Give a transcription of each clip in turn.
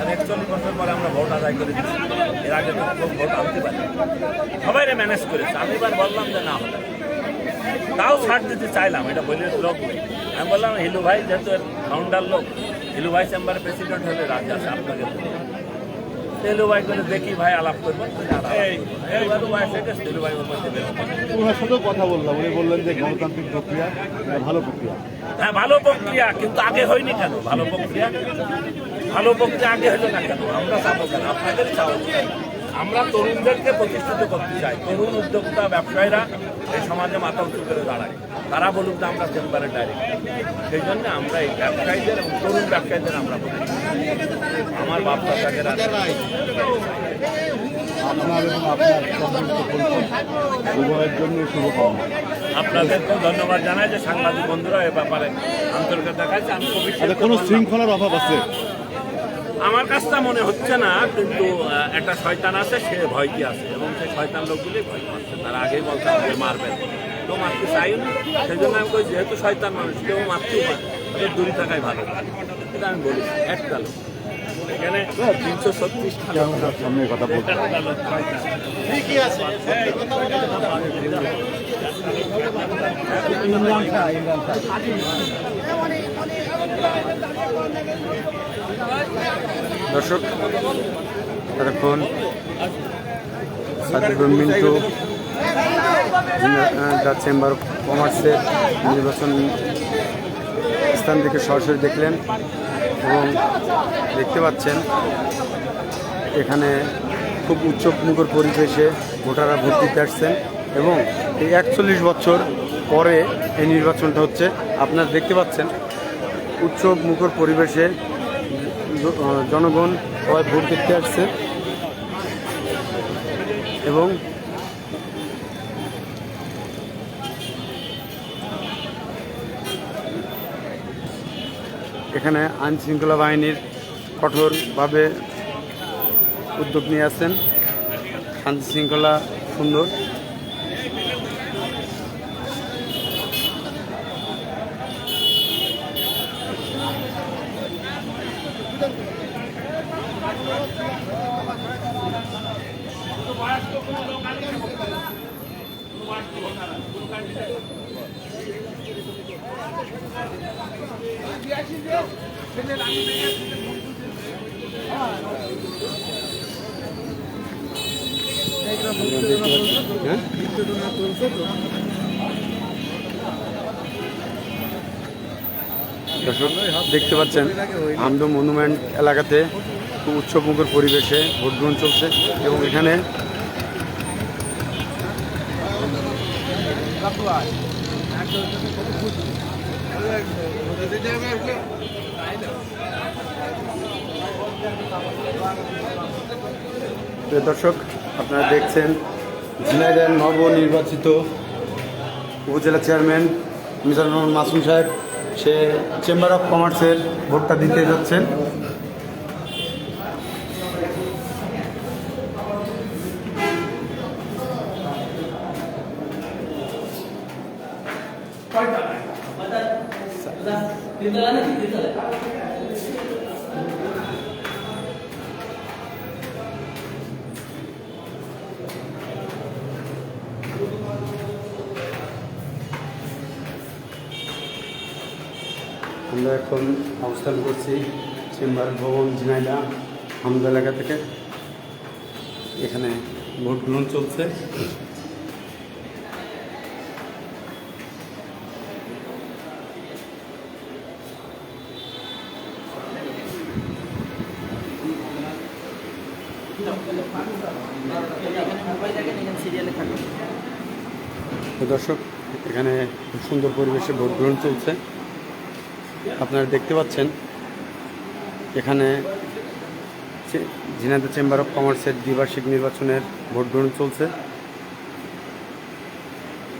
আর একচল্লিশ পরে আমরা ম্যানেজ করেছে। আমি বললাম যে না তাও ছাড় দিতে চাইলাম, এটা বলে লোক আমি বললাম, হিলু ভাই যেহেতু ফাউন্ডার লোক, হিলু ভাই চেম্বারের প্রেসিডেন্ট হলে রাজ্য আছে, আপনাকে হিলু ভাই করে দেখি ভাই আলাপ করব। ওনার সাথেও কথা বললাম। উনি বললেন যে গণতান্ত্রিক প্রক্রিয়া ভালো প্রক্রিয়া। হ্যাঁ ভালো প্রক্রিয়া কিন্তু আগে হয়নি কেন? ভালো প্রক্রিয়া? ভালো প্রক্রিয়া আগে হলো না কেন? আমরা চাবো কেন? আমরা তরুণদেরকে প্রতিষ্ঠিত করতে চাই। তরুণ উদ্যোক্তা ব্যবসায়ীরা এই সমাজে মাথা উঁচু করে দাঁড়ায়। তারা বলুক যে আমরা চেম্বারে ডাইরেক্ট সেই জন্য আমরা এই ব্যবসায়ীদের এবং তরুণ ব্যবসায়ীদের আমরা বলি। আমার বাপ দাদাকে আপনার এবং আপনার জন্য শুভকামনা আপনাদেরকেও ধন্যবাদ জানাই যে সাংবাদিক বন্ধুরা এ ব্যাপারে আন্তরিকতা দেখাচ্ছে আমি আচ্ছা কোনো শৃঙ্খলার অভাব আছে? আমার কাছটা মনে হচ্ছে না কিন্তু একটা শয়তান আছে সে ভয়টি আছে এবং সেই শয়তান লোকগুলি ভয় পাচ্ছে। তারা আগেই বলতে আমাকে মারবেন তো মারতে চাই না সেই জন্য আমি কই যেহেতু শয়তান মানুষ কেউ মারতেও পারে দূরে থাকাই ভালো। এটা আমি বলি একটা লোক। এখানে তিনশো সামনে কথা বলতে একটা লোক শয়তান। দর্শক, এতক্ষণ Sadikur Mintu the chamber of কমার্সের নির্বাচন স্থান থেকে সরাসরি দেখলেন এবং দেখতে পাচ্ছেন এখানে খুব উচ্চ মুখর পরিবেশে ভোটাররা ভোট দিতে আসছেন এবং এই একচল্লিশ বছর পরে এই নির্বাচনটা হচ্ছে। আপনারা দেখতে পাচ্ছেন উচ্চ মুখর পরিবেশে জনগণ সবাই ভোট দেখতে আসছে। এবং এখানে আইন শৃঙ্খলা বাহিনীর কঠোরভাবে উদ্যোগ নিয়ে আছেন শান্তি শৃঙ্খলা সুন্দর। দর্শক দেখতে পাচ্ছেন আমদো মনুমেন্ট এলাকাতে খুব উৎসবমুখর পরিবেশে ভোট গ্রহণ চলছে এবং এখানে দর্শক আপনারা দেখছেন ঝিনাইদের নবনির্বাচিত উপজেলা চেয়ারম্যান মিজানুর মাসুম সাহেব। সে চেম্বার অফ কমার্সের ভোটটা দিতে যাচ্ছেন। আমরা এখন অবস্থান করছি চেম্বার ভবন ঝিনাইদা হামদা এলাকা থেকে। এখানে ভোট গ্রহণ চলছে। দর্শক, এখানে সুন্দর পরিবেশে ভোট গ্রহণ চলছে। আপনারা দেখতে পাচ্ছেন এখানে ঝিনাইদহ চেম্বার অফ কমার্সের দ্বিবার্ষিক নির্বাচনের ভোট গ্রহণ চলছে।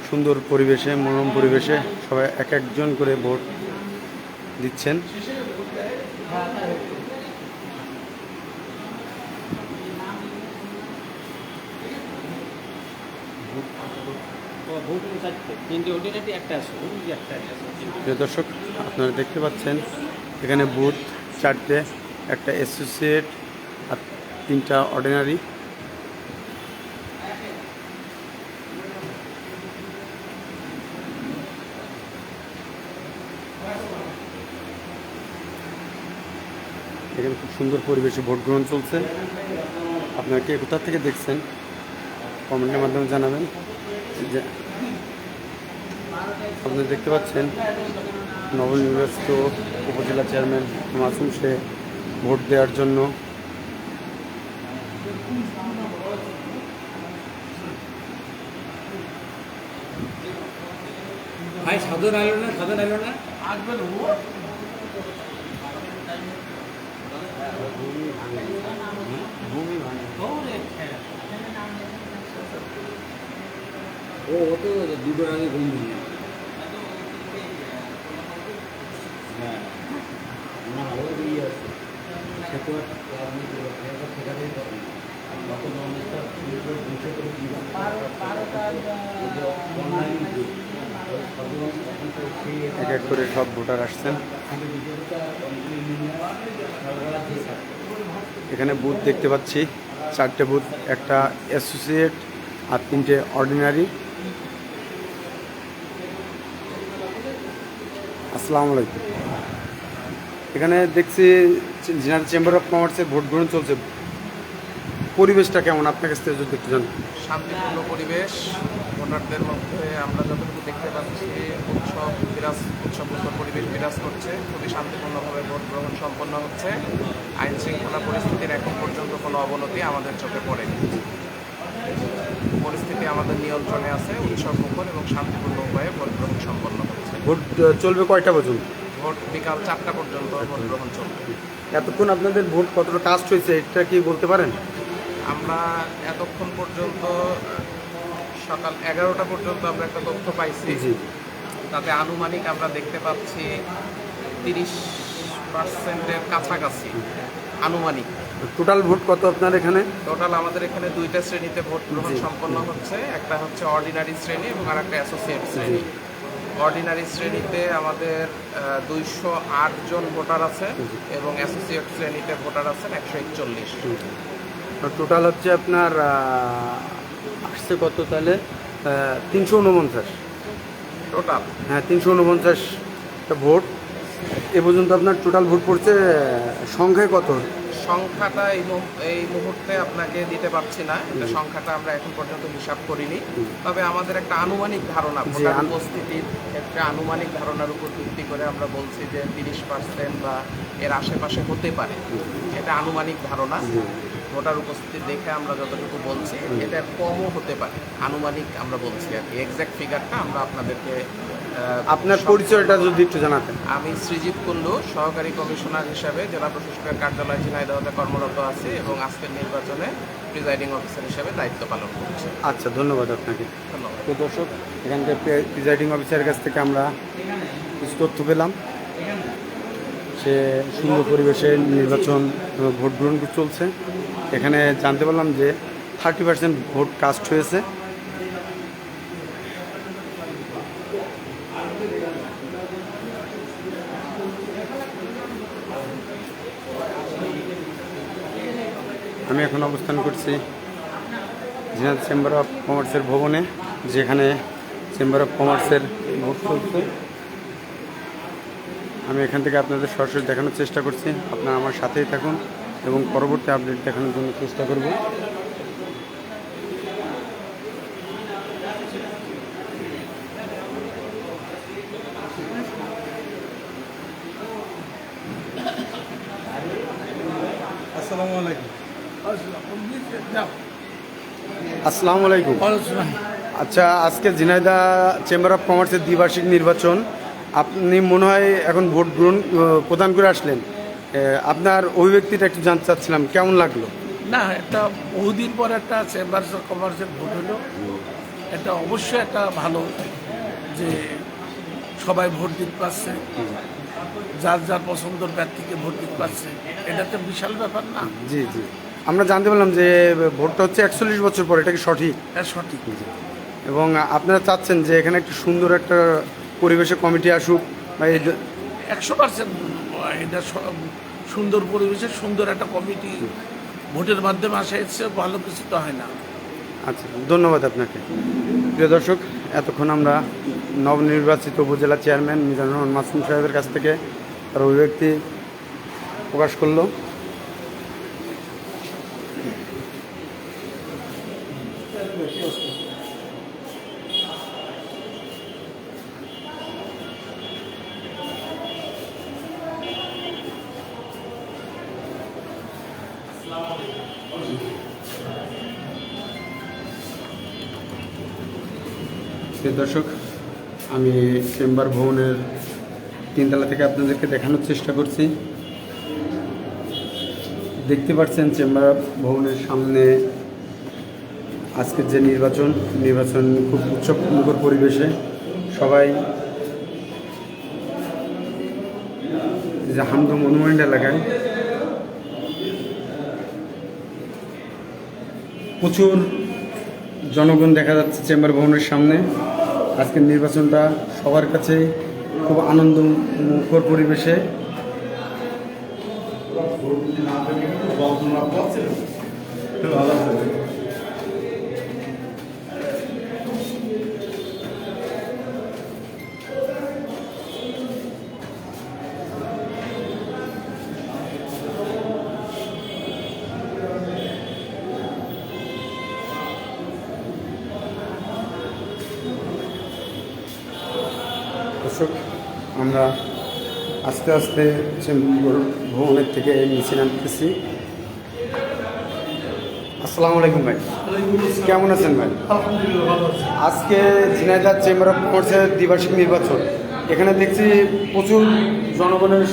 সুন্দর পরিবেশে মনোরম পরিবেশে সবাই এক একজন করে ভোট দিচ্ছেন। প্রিয় দর্শক আপনারা দেখতে পাচ্ছেন, এখানে বুথ চারটে, একটা অ্যাসোসিয়েট আর তিনটা অর্ডিনারি এখানে খুব সুন্দর পরিবেশে ভোট গ্রহণ চলছে। আপনারা কে কোথা থেকে দেখছেন কমেন্টের মাধ্যমে জানাবেন। যে আপনারা দেখতে পাচ্ছেন নবনির্বাচিত উপজেলা চেয়ারম্যান মাসুম সে ভোট দেওয়ার জন্য। ভাই সাধন না? সাধন না? ও ও তো দুটোর আগে ঘুম ভেঙে হ্যাঁ না ও বেরিয়ে আসছে সে তো আর আপনি ঠেকাতেই পারেন গত নমস্তা দুশো করে কি অনলাইন এক এক করে সব ভোটার আসছেন। এখানে বুথ দেখতে পাচ্ছি, চারটে বুথ, একটা অ্যাসোসিয়েট আর তিনটে অর্ডিনারি আসসালামু আলাইকুম। এখানে দেখছি জেনারেল চেম্বার অফ কমার্সের ভোট গ্রহণ চলছে। পরিবেশটা কেমন? আপনার কাছ থেকে যদি একটু জানেন। শান্তিপূর্ণ পরিবেশ ভোটারদের মধ্যে আমরা যতটুকু দেখতে পাচ্ছি উৎসব বিরাজ উৎসবমুখর পরিবেশ বিরাজ করছে খুবই শান্তিপূর্ণভাবে ভোট গ্রহণ সম্পন্ন হচ্ছে। আইন শৃঙ্খলা পরিস্থিতির এখন পর্যন্ত কোনো অবনতি আমাদের চোখে পড়েনি। পরিস্থিতি আমাদের নিয়ন্ত্রণে আছে উৎসব মুখর এবং শান্তিপূর্ণ উপায়ে ভোট গ্রহণ সম্পন্ন হচ্ছে। ভোট চলবে কয়টা পর্যন্ত? ভোট বিকাল চারটা পর্যন্ত ভোট গ্রহণ চলবে। এতক্ষণ আপনাদের ভোট কতটা কাস্ট হয়েছে এটা কি বলতে পারেন? আমরা এতক্ষণ পর্যন্ত সকাল এগারোটা পর্যন্ত আমরা একটা তথ্য পাইছি। তাতে আনুমানিক আমরা দেখতে পাচ্ছি তিরিশ পার্সেন্টের কাছাকাছি আনুমানিক। টোটাল ভোট কত আপনার এখানে? টোটাল আমাদের এখানে দুইটা শ্রেণীতে ভোট গ্রহণ সম্পন্ন হচ্ছে। একটা হচ্ছে অর্ডিনারি শ্রেণি এবং আর একটা অ্যাসোসিয়েট শ্রেণি অর্ডিনারি শ্রেণীতে আমাদের দুইশো আট জন ভোটার আছে এবং অ্যাসোসিয়েট শ্রেণীতে ভোটার আছেন একশো একচল্লিশ টোটাল হচ্ছে আপনার আসছে কত তাহলে? তিনশো উনপঞ্চাশ। টোটাল? হ্যাঁ তিনশো উনপঞ্চাশটা ভোট। এ পর্যন্ত আপনার টোটাল ভোট পড়ছে সংখ্যায় কত? সংখ্যাটা এই এই মুহূর্তে আপনাকে দিতে পারছি না। এটা সংখ্যাটা আমরা এখন পর্যন্ত হিসাব করিনি। তবে আমাদের একটা আনুমানিক ধারণা ভোটার উপস্থিতির ক্ষেত্রে আনুমানিক ধারণার উপর ভিত্তি করে আমরা বলছি যে তিরিশ পার্সেন্ট বা এর আশেপাশে হতে পারে। এটা আনুমানিক ধারণা। ভোটার উপস্থিতি দেখে আমরা যতটুকু বলছি এটা কমও হতে পারে। আনুমানিক আমরা বলছি আর কি। এক্সাক্ট ফিগারটা আমরা আপনাদেরকে আপনার পরিচয়টা যদি একটু জানাতেন। আমি সৃজিত কুণ্ডু সহকারী কমিশনার হিসাবে জেলা প্রশাসকের কার্যালয় ঝিনাইদহতে কর্মরত আছি এবং আজকের নির্বাচনে প্রিজাইডিং অফিসার হিসেবে দায়িত্ব পালন করছি। আচ্ছা ধন্যবাদ আপনাকে। ধন্যবাদ। তো দর্শক এখানকার প্রিজাইডিং অফিসারের কাছ থেকে আমরা কিছু তথ্য পেলাম। সে সুন্দর পরিবেশে নির্বাচন ভোট গ্রহণ চলছে। এখানে জানতে পারলাম যে থার্টি পার্সেন্ট ভোট কাস্ট হয়েছে। আমি এখন অবস্থান করছি জিনাদ চেম্বার অফ কমার্সের ভবনে, যেখানে চেম্বার অফ কমার্সের ভোট চলছে আমি এখান থেকে আপনাদের সরাসরি দেখানোর চেষ্টা করছি। আপনারা আমার সাথেই থাকুন এবং পরবর্তী আপডেট দেখানোর জন্য চেষ্টা করব। আসসালামু আলাইকুম। আচ্ছা আজকে ঝিনাইদা চেম্বার অফ কমার্সের দ্বিবার্ষিক নির্বাচন। আপনি মনে হয় এখন ভোট গ্রহণ প্রদান করে আসলেন। আপনার অভিব্যক্তিটা একটু জানতে চাচ্ছিলাম কেমন লাগল? না এটা বহুদিন পর একটা চেম্বার অফ কমার্সের ভোট হলো। এটা অবশ্যই একটা ভালো যে সবাই ভোট দিতে পারছে। যার যার পছন্দের ব্যক্তিকে ভোট দিতে পারছে। এটা তো বিশাল ব্যাপার না? জি জি। আমরা জানতে পারলাম যে ভোটটা হচ্ছে একচল্লিশ বছর পর এটা কি সঠিক? এটা সঠিক। এবং আপনারা চাচ্ছেন যে এখানে একটু সুন্দর একটা পরিবেশে কমিটি আসুক বা এই একশো পার্সেন্ট এটা সুন্দর পরিবেশে সুন্দর একটা কমিটি ভোটের মাধ্যমে আসা এসছে ভালো কিছু তো হয় না। আচ্ছা ধন্যবাদ আপনাকে। প্রিয় দর্শক এতক্ষণ আমরা নবনির্বাচিত উপজেলা চেয়ারম্যান মিজানুর রহমান মাসুম সাহেবের কাছ থেকে তার অভিব্যক্তি প্রকাশ করল। দর্শক, আমি চেম্বার ভবনের তিনতলা থেকে আপনাদেরকে দেখানোর চেষ্টা করছি। দেখতে পাচ্ছেন চেম্বার ভবনের সামনে আজকের যে নির্বাচন নির্বাচন খুব উৎসব মুখর পরিবেশে সবাই যে হামদ মনুমেন্ট এলাকায় প্রচুর জনগণ দেখা যাচ্ছে চেম্বার ভবনের সামনে। আজকের নির্বাচনটা সবার কাছে খুব আনন্দ মুখর পরিবেশে। দর্শক, আমরা আস্তে আস্তে ভবনের থেকে নিচে নামতেছি। আসসালামু আলাইকুম ভাই। কেমন আছেন ভাই? আজকে ঝিনাইদার চেম্বার অফ কমার্সের দ্বিবার্ষিক নির্বাচন। এখানে দেখছি প্রচুর জনগণের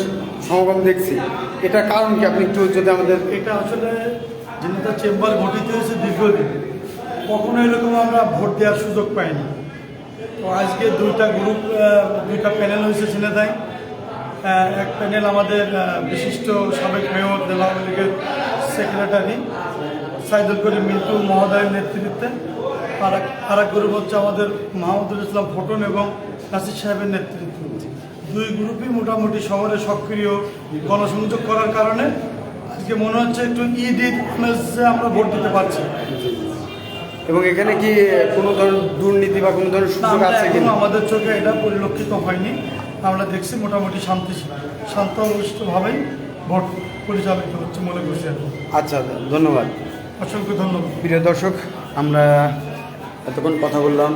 সমাগম দেখছি। এটা কারণ কি? আপনি একটু যদি আমাদের এটা আসলে যেটা চেম্বার গঠিত হয়েছে দীর্ঘদিন। কখনো এরকম আমরা ভোট দেওয়ার সুযোগ পাইনি। তো আজকে দুইটা গ্রুপ দুইটা প্যানেল হয়েছে ঝিনেদায় এক প্যানেল আমাদের বিশিষ্ট সাবেক মেয়র, জেলা আওয়ামী লীগের সেক্রেটারি সাইদুল করিম মিন্টু মহোদয়ের নেতৃত্বে। আর এক গ্রুপ হচ্ছে আমাদের মাহমুদুল ইসলাম ফটন এবং নাসির সাহেবের নেতৃত্বে। দুই গ্রুপই মোটামুটি শহরে সক্রিয় গণসংযোগ করার কারণে। আজকে মনে হচ্ছে একটু ঈদ ঈদ আমরা ভোট দিতে পারছি। এবং এখানে কি কোনো ধরনের দুর্নীতি বা কোনো ধরনের সুযোগ আছে এখনও কিনা? আমাদের চোখে এটা পরিলক্ষিত হয়নি। আমরা দেখছি মোটামুটি শান্তি শান্ত শান্তভাবেই ভোট পরিচালিত হচ্ছে মনে করছি এখন আচ্ছা ধন্যবাদ। অসংখ্য ধন্যবাদ। প্রিয় দর্শক আমরা এতক্ষণ কথা বললাম।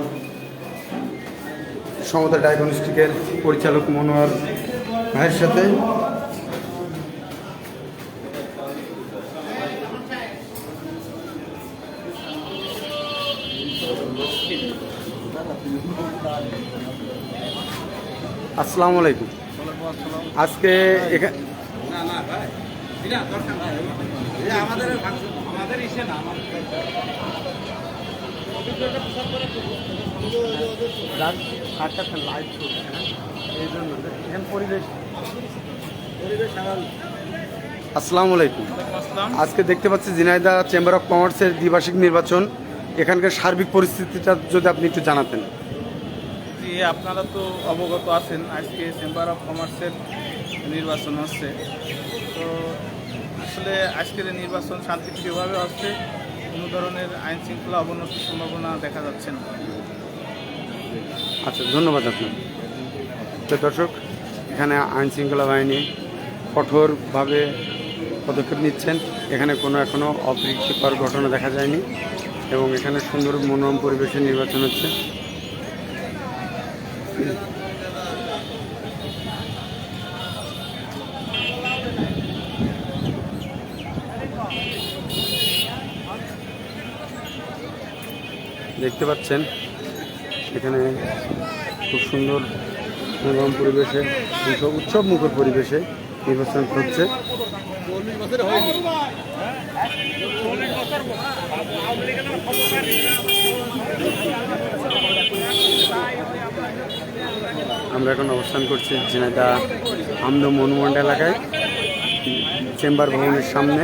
সমতা ডায়াগনস্টিকের পরিচালক মনোয়ার ভাইয়ের সাথে। আসসালামু আলাইকুম। আজকে এখানে আসসালামু আলাইকুম। আজকে দেখতে পাচ্ছি জিনাইদা চেম্বার অফ কমার্সের দ্বিবার্ষিক নির্বাচন। এখানকার সার্বিক পরিস্থিতিটা যদি আপনি একটু জানাতেন। জি আপনারা তো অবগত আছেন আজকে চেম্বার অফ কমার্সের নির্বাচন হচ্ছে। তো আসলে আজকের নির্বাচন শান্তিপ্রিয়ভাবে হচ্ছে কোনো ধরনের আইন শৃঙ্খলা অবনতির সম্ভাবনা দেখা যাচ্ছে না। আচ্ছা ধন্যবাদ আপনার তো দর্শক এখানে আইন শৃঙ্খলা বাহিনী কঠোরভাবে পদক্ষেপ নিচ্ছেন। এখানে কোনো এখনও অপ্রীতিকর ঘটনা দেখা যায়নি। এবং এখানে সুন্দর মনোরম পরিবেশে নির্বাচন হচ্ছে। দেখতে পাচ্ছেন, এখানে খুব সুন্দর মনোরম পরিবেশে, উৎসব মুখর পরিবেশে নির্বাচন হচ্ছে। আমরা এখন অবস্থান করছি ঝিনাইদা আমদ মনুমন্ড এলাকায়, চেম্বার ভবনের সামনে।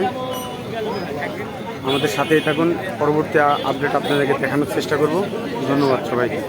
আমাদের সাথেই থাকুন, পরবর্তী আপডেট আপনাদেরকে দেখানোর চেষ্টা করব। ধন্যবাদ সবাইকে।